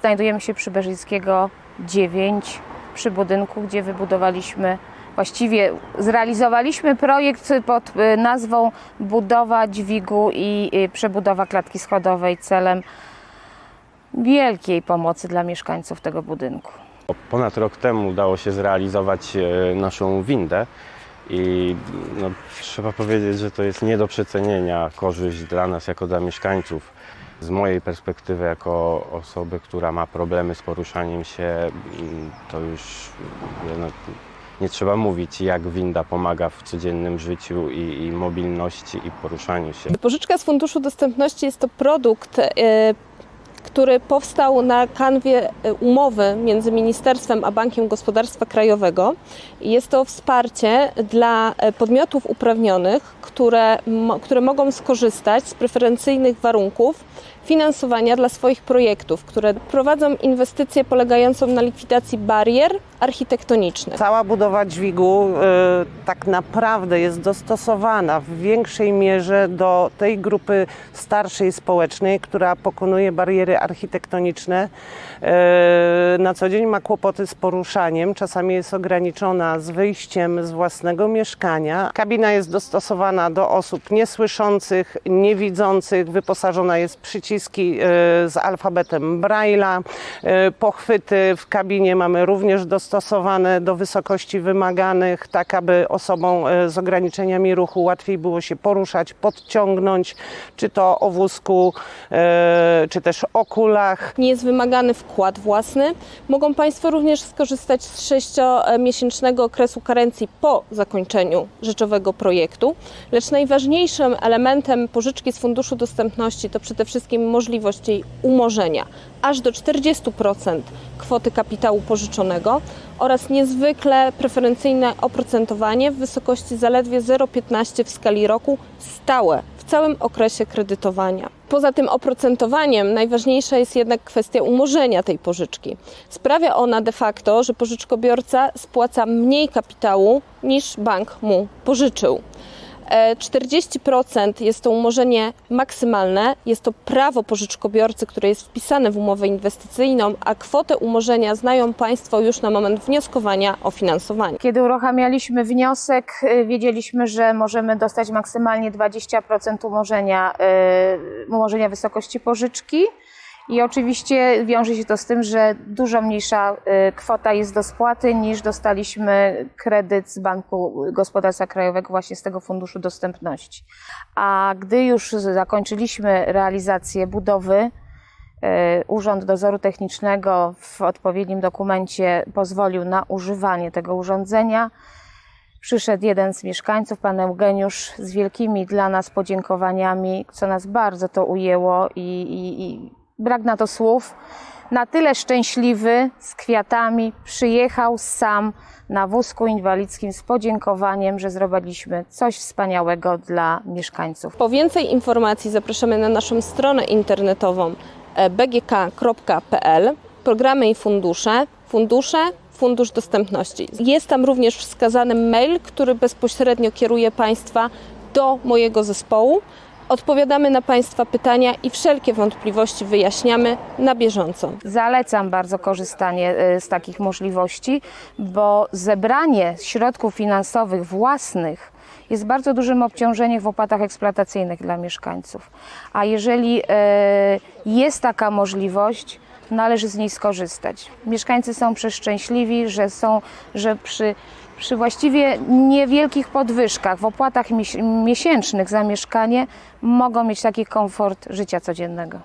Znajdujemy się przy Berzyńskiego 9, przy budynku, gdzie wybudowaliśmy, właściwie zrealizowaliśmy projekt pod y, nazwą Budowa dźwigu i y, przebudowa klatki schodowej celem wielkiej pomocy dla mieszkańców tego budynku. Ponad rok temu udało się zrealizować e, naszą windę i no, trzeba powiedzieć, że to jest nie do przecenienia korzyść dla nas jako dla mieszkańców. Z mojej perspektywy, jako osoby, która ma problemy z poruszaniem się, to już no, nie trzeba mówić, jak winda pomaga w codziennym życiu i, i mobilności i poruszaniu się. Pożyczka z Funduszu Dostępności jest to produkt, e, który powstał na kanwie e, umowy między Ministerstwem a Bankiem Gospodarstwa Krajowego. Jest to wsparcie dla e, podmiotów uprawnionych, które, które mogą skorzystać z preferencyjnych warunków finansowania dla swoich projektów, które prowadzą inwestycję polegającą na likwidacji barier architektonicznych. Cała budowa dźwigu y, tak naprawdę jest dostosowana w większej mierze do tej grupy starszej społecznej, która pokonuje bariery architektoniczne. Y, na co dzień ma kłopoty z poruszaniem, czasami jest ograniczona z wyjściem z własnego mieszkania. Kabina jest dostosowana do osób niesłyszących, niewidzących, wyposażona jest w przyciski y, z alfabetem Braille'a. Y, Pochwyty w kabinie mamy również dostosowane do wysokości wymaganych, tak aby osobom z ograniczeniami ruchu łatwiej było się poruszać, podciągnąć, czy to o wózku, czy też o nie jest wymagany wkład własny. Mogą Państwo również skorzystać z sześciomiesięcznego okresu karencji po zakończeniu rzeczowego projektu. Lecz najważniejszym elementem pożyczki z Funduszu Dostępności to przede wszystkim możliwość jej umorzenia aż do 40% kwoty kapitału pożyczonego oraz niezwykle preferencyjne oprocentowanie w wysokości zaledwie 0,15 w skali roku stałe całym okresie kredytowania. Poza tym oprocentowaniem najważniejsza jest jednak kwestia umorzenia tej pożyczki. Sprawia ona de facto, że pożyczkobiorca spłaca mniej kapitału niż bank mu pożyczył. E, 40% jest to umorzenie maksymalne, jest to prawo pożyczkobiorcy, które jest wpisane w umowę inwestycyjną, a kwotę umorzenia znają Państwo już na moment wnioskowania o finansowanie. Kiedy uruchamialiśmy wniosek, y, wiedzieliśmy, że możemy dostać maksymalnie 20% umorzenia, y, umorzenia wysokości pożyczki. I oczywiście wiąże się to z tym, że dużo mniejsza y, kwota jest do spłaty niż dostaliśmy kredyt z Banku Gospodarstwa Krajowego właśnie z tego Funduszu Dostępności. A gdy już zakończyliśmy realizację budowy, y, Urząd Dozoru Technicznego w odpowiednim dokumencie pozwolił na używanie tego urządzenia. Przyszedł jeden z mieszkańców, pan Eugeniusz, z wielkimi dla nas podziękowaniami, co nas bardzo to ujęło i, i, i brak na to słów. Na tyle szczęśliwy, z kwiatami, przyjechał sam na wózku inwalidzkim z podziękowaniem, że zrobiliśmy coś wspaniałego dla mieszkańców. Po więcej informacji zapraszamy na naszą stronę internetową e, bgk.pl, programy i fundusze, fundusze, Fundusz Dostępności. Jest tam również wskazany mail, który bezpośrednio kieruje Państwa do mojego zespołu. Odpowiadamy na Państwa pytania i wszelkie wątpliwości wyjaśniamy na bieżąco. Zalecam bardzo korzystanie y, z takich możliwości, bo zebranie środków finansowych własnych jest bardzo dużym obciążeniem w opłatach eksploatacyjnych dla mieszkańców. A jeżeli y, jest taka możliwość, należy z niej skorzystać. Mieszkańcy są przeszczęśliwi, że są, że przy przy właściwie niewielkich podwyżkach w opłatach miesięcznych za mieszkanie mogą mieć taki komfort życia codziennego.